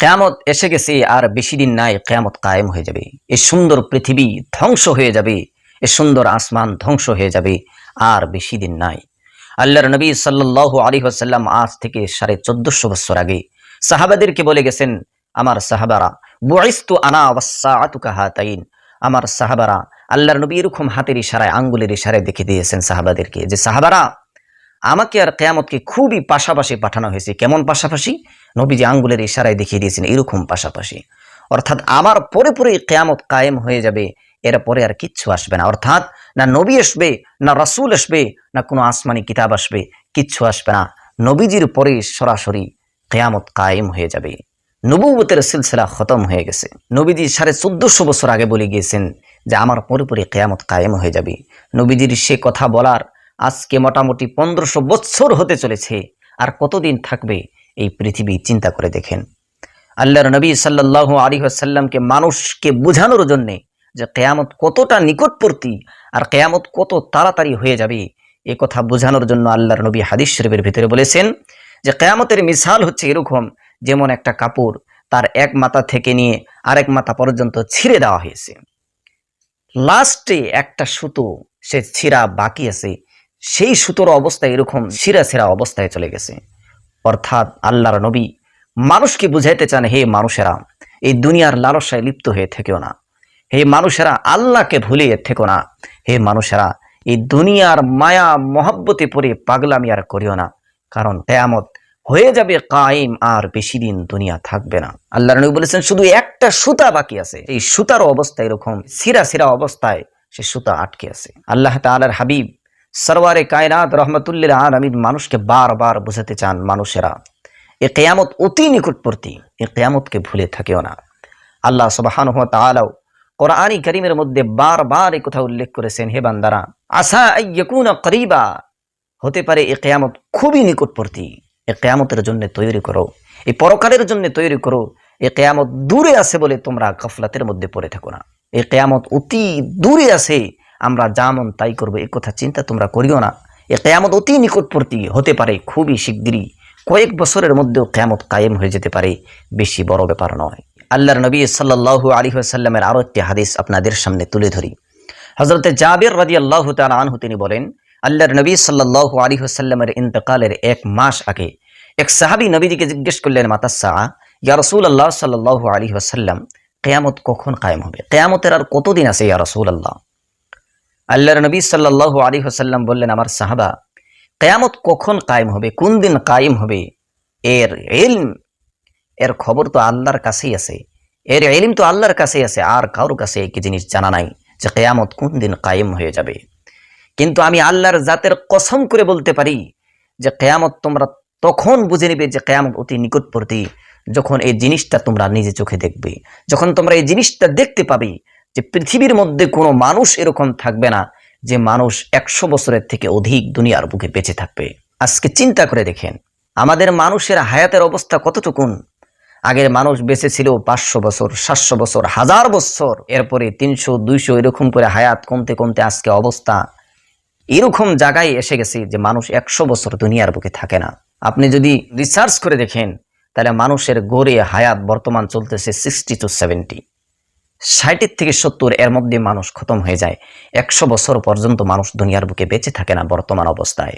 কেয়ামত এসে গেছে আর বেশি দিন নাই কেয়ামত কায়েম হয়ে যাবে। এ সুন্দর পৃথিবী ধ্বংস হয়ে যাবে, এ সুন্দর আসমান ধ্বংস হয়ে যাবে আর বেশি দিন নাই। আল্লাহর নবী সাল্লাল্লাহু আলী আসাল্লাম আজ থেকে সাড়ে চোদ্দশো বছর আগে সাহাবাদেরকে বলে গেছেন, আমার সাহাবারা বুয়াইস্তু আনা ওয়াসাআতুকা হাতাইন। আমার সাহাবারা আল্লাহর নবী এরকম হাতের ইশারায়, আঙ্গুলের ইশারায় দেখে দিয়েছেন সাহাবাদেরকে যে, সাহাবারা, আমাকে আর কেয়ামতকে খুবই পাশাপাশি পাঠানো হয়েছে। কেমন পাশাপাশি? নবীজি আঙ্গুলের ইশারায় দেখিয়ে দিয়েছেন, এরকম পাশাপাশি। অর্থাৎ আমার পরে পরে কেয়ামত কায়েম হয়ে যাবে এরপরে আর কিচ্ছু আসবে না। অর্থাৎ না নবী আসবে, না রাসূল আসবে, না কোনো আসমানি কিতাব আসবে, কিচ্ছু আসবে না। নবীজির পরে সরাসরি কেয়ামত কায়েম হয়ে যাবে। নবুবতের সিলসিলা খতম হয়ে গেছে। নবীজি সাড়ে চোদ্দশো বছর আগে বলে গিয়েছেন যে, আমার পরে কেয়ামত কায়েম হয়ে যাবে। নবীজির সে কথা বলার আজকে মোটামুটি পনেরোশো বৎসর হতে চলেছে, আর কতদিন থাকবে? এই পৃথিবী চিন্তা করে দেখেন। আল্লাহর নবী সাল্লাল্লাহু আলী আসাল্লামকে মানুষকে বোঝানোর জন্যে যে কেয়ামত কতটা নিকটবর্তী আর কেয়ামত কত তাড়াতাড়ি হয়ে যাবে, এ কথা বোঝানোর জন্য আল্লাহর নবী হাদিস শরীফের ভিতরে বলেছেন যে কেয়ামতের মিসাল হচ্ছে এরকম যেমন একটা কাপড় তার এক মাথা থেকে নিয়ে আরেক মাথা পর্যন্ত ছিঁড়ে দেওয়া হয়েছে। লাস্টে একটা সুতো সে ছিঁড়া বাকি আছে, সেই সুতোর অবস্থা এরকম, ছিঁড়া ছিঁড়া অবস্থায় চলে গেছে। অর্থাৎ আল্লাহর নবী। মানুষকে বুঝাইতে চান, হে মানুষেরা, এই দুনিয়ার লালসায় লিপ্ত হয়ে থেকেও না। হে মানুষেরা, আল্লাহকে ভুলে থেকো না। হে মানুষেরা, এই দুনিয়ার মায়া, মহাব্বতে পড়ে পাগলামি আর করিও না। কারণ কেয়ামত হয়ে যাবে কায়েম আর বেশি দিন দুনিয়া থাকবে না। আল্লাহ নবী বলেছেন, শুধু একটা সুতা বাকি আছে। এই সুতার অবস্থা এরকম সিরা সিরা অবস্থায় সে সুতা আটকে আছে। আল্লাহ তাআলার হাবিব সরওয়ারে কায়নাত রহমতুল্লিল আলমিন মানুষকে বারবার বোঝাতে চান মানুষেরা। এ কেয়ামত অতি নিকটবর্তী, এ কেয়ামতকে ভুলে থাকিও না। আল্লাহ সুবাহান তাআলাও কোরআনী করিমের মধ্যে বারবার এই কথা উল্লেখ করেছেন, হে বান্দারা, আসা আইয়াকুনা করিবা, হতে পারে এ কেয়ামত খুবই নিকটবর্তী, এ কেয়ামতের জন্য তৈরি করো এই পরকালের জন্য তৈরি করো, এ কেয়ামত দূরে আছে বলে তোমরা গফলাতের মধ্যে পড়ে থাকো না। এ কেয়ামত অতি দূরে আছে আমরা যেমন তাই করব, এ কথা চিন্তা তোমরা করিও না। এ কেয়ামত অতি নিকটবর্তী হতে পারে, খুবই শিগগিরই। কয়েক বছরের মধ্যেও কেয়ামত কায়েম হয়ে যেতে পারে, বেশি বড় ব্যাপার নয়। আল্লাহর নবী সাল্লাল্লাহু আলী সাল্লামের আরও একটি হাদিস আপনাদের সামনে তুলে ধরি। হজরতে জাবির রাজি আল্লাহ আনহু তিনি বলেন, আল্লাহর নবী সাল্লাহ আলী সাল্লামের ইন্তকালের এক মাস আগে এক সাহাবি নবীজিকে জিজ্ঞেস করলেন, মাতাসা, ইয়া রসুল আল্লাহ সাল্লাল্লাহু আলী সাল্লাম কেয়ামত কখন কায়েম হবে? কেয়ামতের আর কতদিন আছে ইয়া রসুল আল্লাহ আল্লাহর নবী সাল্লাল্লাহু আলী সাল্লাম বললেন, আমার সাহাবা, কেয়ামত কখন কায়েম হবে? কোন দিন কায়েম হবে? এর এলম এর খবর তো আল্লাহর কাছেই আছে। এর এলিম তো আল্লাহর কাছেই আছে। আর কারোর কাছে একই জিনিস জানা নাই যে কেয়ামত কোন দিন কায়েম হয়ে যাবে। কিন্তু আমি আল্লাহর জাতের কসম করে বলতে পারি যে কেয়ামত তোমরা তখন বুঝে নিবে যে কেয়ামত অতি নিকটবর্তী, যখন এই জিনিসটা তোমরা নিজে চোখে দেখবে। যখন তোমরা এই জিনিসটা দেখতে পাবে যে পৃথিবীর মধ্যে কোনো মানুষ এরকম থাকবে না যে মানুষ একশো বছরের থেকে অধিক দুনিয়ার বুকে বেঁচে থাকবে। আজকে চিন্তা করে দেখেন, আমাদের মানুষের হায়াতের অবস্থা কতটুকুন? আগের মানুষ বেঁচে ছিল পাঁচশো বছর, সাতশো বছর, হাজার বছর। এরপরে তিনশো, দুইশো এরকম করে হায়াত কমতে কমতে আজকে অবস্থা এরকম জায়গায় এসে গেছে যে মানুষ একশো বছর দুনিয়ার বুকে থাকে না। আপনি যদি রিসার্চ করে দেখেন, তাহলে মানুষের গড়ে হায়াত বর্তমান চলতেছে সিক্সটি টু সেভেন্টি ষাটের থেকে সত্তর এর মধ্যে মানুষ খতম হয়ে যায়। একশো বছর পর্যন্ত মানুষ দুনিয়ার বুকে বেঁচে থাকে না বর্তমান অবস্থায়।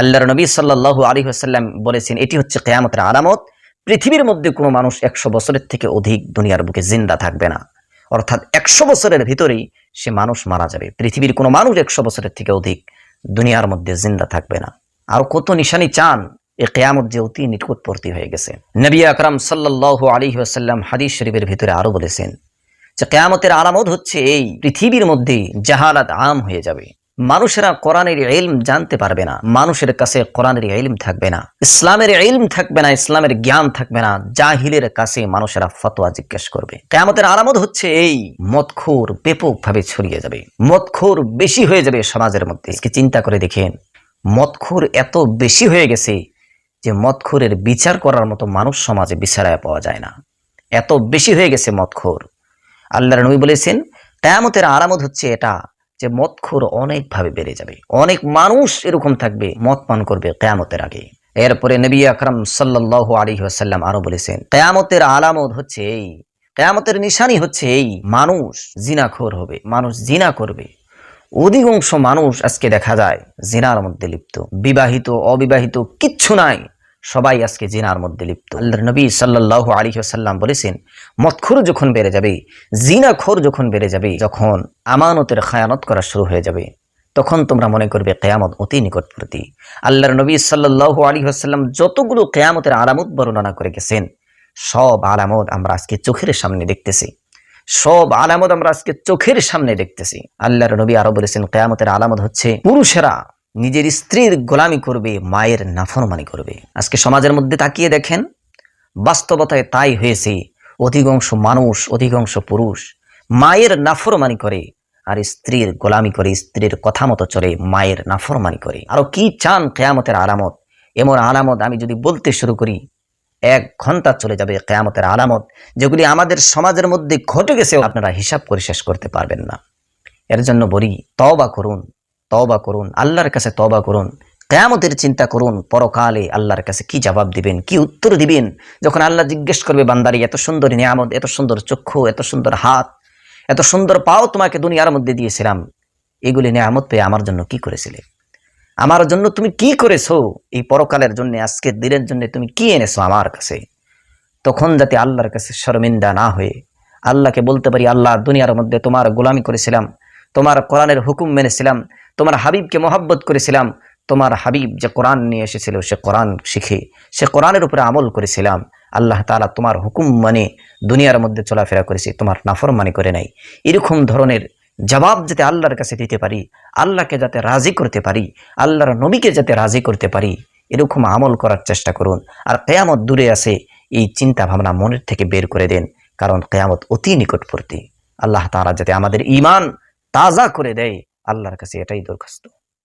আল্লাহর নবী সাল্লাহু আলী হাসাল্লাম বলেছেন, এটি হচ্ছে কেয়ামতের আলামত। পৃথিবীর মধ্যে কোনো মানুষ একশো বছরের থেকে অধিক দুনিয়ার বুকে জিন্দা থাকবে না। অর্থাৎ একশো বছরের ভিতরেই সে মানুষ মারা যাবে। পৃথিবীর কোনো মানুষ একশো বছরের থেকে অধিক দুনিয়ার মধ্যে জিন্দা থাকবে না। আর কত নিশানি চান এ কেয়ামত যে অতি নিকটবর্তী হয়ে গেছে। নবী আকরাম সাল্লাহ আলী আসাল্লাম হাদিস শরীফের ভিতরে আরও বলেছেন যে কেয়ামতের আলামত হচ্ছে এই পৃথিবীর মধ্যে জাহালাত আম হয়ে যাবে। মানুষেরা কোরআনের ইলম জানতে পারবে না। মানুষের কাছে কোরআনের ইলম থাকবে না। ইসলামের ইলম থাকবে না, ইসলামের জ্ঞান থাকবে না। জাহিলের কাছে মানুষেরা ফতোয়া জিজ্ঞেস করবে। কেয়ামতের আলামত হচ্ছে এই, মদখোর ব্যাপক ভাবে ছড়িয়ে যাবে। মদখোর বেশি হয়ে যাবে সমাজের মধ্যে। চিন্তা করে দেখেন, মদখোর এত বেশি হয়ে গেছে যে মদখোরের বিচার করার মতো মানুষ সমাজে বিচারায় পাওয়া যায় না। এত বেশি হয়ে গেছে মদখোর। আল্লাহর নবী বলেছেন, কেয়ামতের আলামত হচ্ছে এটা যে মদখোর অনেকভাবে বেড়ে যাবে। অনেক মানুষ এরকম থাকবে, মদ পান করবে কেয়ামতের আগে। এরপরে নবী আকরাম সাল্লাহ আলী আসাল্লাম আরও বলেছেন, কেয়ামতের আলামত হচ্ছে এই, কেয়ামতের নিশানি হচ্ছে এই, মানুষ জিনাখোর হবে, মানুষ জিনা করবে। অধিকাংশ মানুষ আজকে দেখা যায় জিনার মধ্যে লিপ্ত, বিবাহিত, অবিবাহিত, কিচ্ছু নাই। সবাই আজকে জিনার মধ্যে লিপ্ত। আল্লাহ নবী সাল্লাহ আলী সাল্লাম বলেছেন মৎখুর যখন বেড়ে যাবে, জিনাখোর যখন বেড়ে যাবে, যখন আমানতের খায়ানত করা শুরু হয়ে যাবে, তখন তোমরা মনে করবে কেয়ামত অতি নিকটবর্তী। আল্লাহর নবী সাল্লাহ আলী আসাল্লাম যতগুলো কেয়ামতের আলামত বর্ণনা করে গেছেন, সব আলামত আমরা আজকে চোখের সামনে দেখতেছি। সব আলামত আমরা আজকে চোখের সামনে দেখতেছি। আল্লাহর নবী আরও বলেছেন, কেয়ামতের আলামত হচ্ছে পুরুষেরা নিজের স্ত্রীর গোলামি করবে, মায়ের নাফরমানি করবে। আজকে সমাজের মধ্যে তাকিয়ে দেখেন, বাস্তবতায় তাই হয়েছে, অধিকাংশ মানুষ, অধিকাংশ পুরুষ মায়ের নাফরমানি করে আর স্ত্রীর গোলামি করে, স্ত্রীর কথা মতো চলে, মায়ের নাফরমানি করে। আরও কি চান কেয়ামতের আলামত? এমন আলামত আমি যদি বলতে শুরু করি, এক ঘণ্টা চলে যাবে কেয়ামতের আলামত, যেগুলি আমাদের সমাজের মধ্যে ঘটে গেছে, আপনারা হিসাব করে শেষ করতে পারবেন না। এর জন্য বলি তবা করুন তবা করুন, আল্লাহর কাছে তবা করুন। কেয়ামতের চিন্তা করুন, পরকালে আল্লাহর কাছে কি জবাব দিবেন, কি উত্তর দিবেন? যখন আল্লাহ জিজ্ঞেস করবে, বান্দারি, এত সুন্দর নিয়ামত, এত সুন্দর চক্ষু, এত সুন্দর হাত, এত সুন্দর পাও তোমাকে দুনিয়ার মধ্যে দিয়েছিলাম, এগুলি নিয়ামত পেয়ে আমার জন্য কি করেছিলে? আমার জন্য তুমি কি করেছ? এই পরকালের জন্য, আজকের দিনের জন্য তুমি কি এনেছো আমার কাছে? তখন যাতে আল্লাহর কাছে শর্মিন্দা না হয়ে, আল্লাহকে বলতে পারি, আল্লাহ দুনিয়ার মধ্যে তোমার গোলামি করেছিলাম তোমার কোরআনের হুকুম মেনেছিলাম, তোমার হাবিবকে মোহাব্বত করেছিলাম, তোমার হাবিব যে কোরআন নিয়ে এসেছিল, সে কোরআন শিখে, সে কোরআনের উপরে আমল করেছিলাম। আল্লাহ তালা তোমার হুকুম মানে দুনিয়ার মধ্যে চলাফেরা করেছি, তোমার নাফর মানে করে নাই। এরকম ধরনের জবাব যাতে আল্লাহর কাছে দিতে পারি, আল্লাহকে যাতে রাজি করতে পারি, আল্লাহর নবীকে যাতে রাজি করতে পারি, এরকম আমল করার চেষ্টা করুন। আর কেয়ামত দূরে আছে, এই চিন্তা ভাবনা মনের থেকে বের করে দেন, কারণ কেয়ামত অতি নিকটবর্তী। আল্লাহ তাআলা যাতে আমাদের ইমান তাজা করে দেয় আল্লাহর কাছে এটাই দরখাস্ত।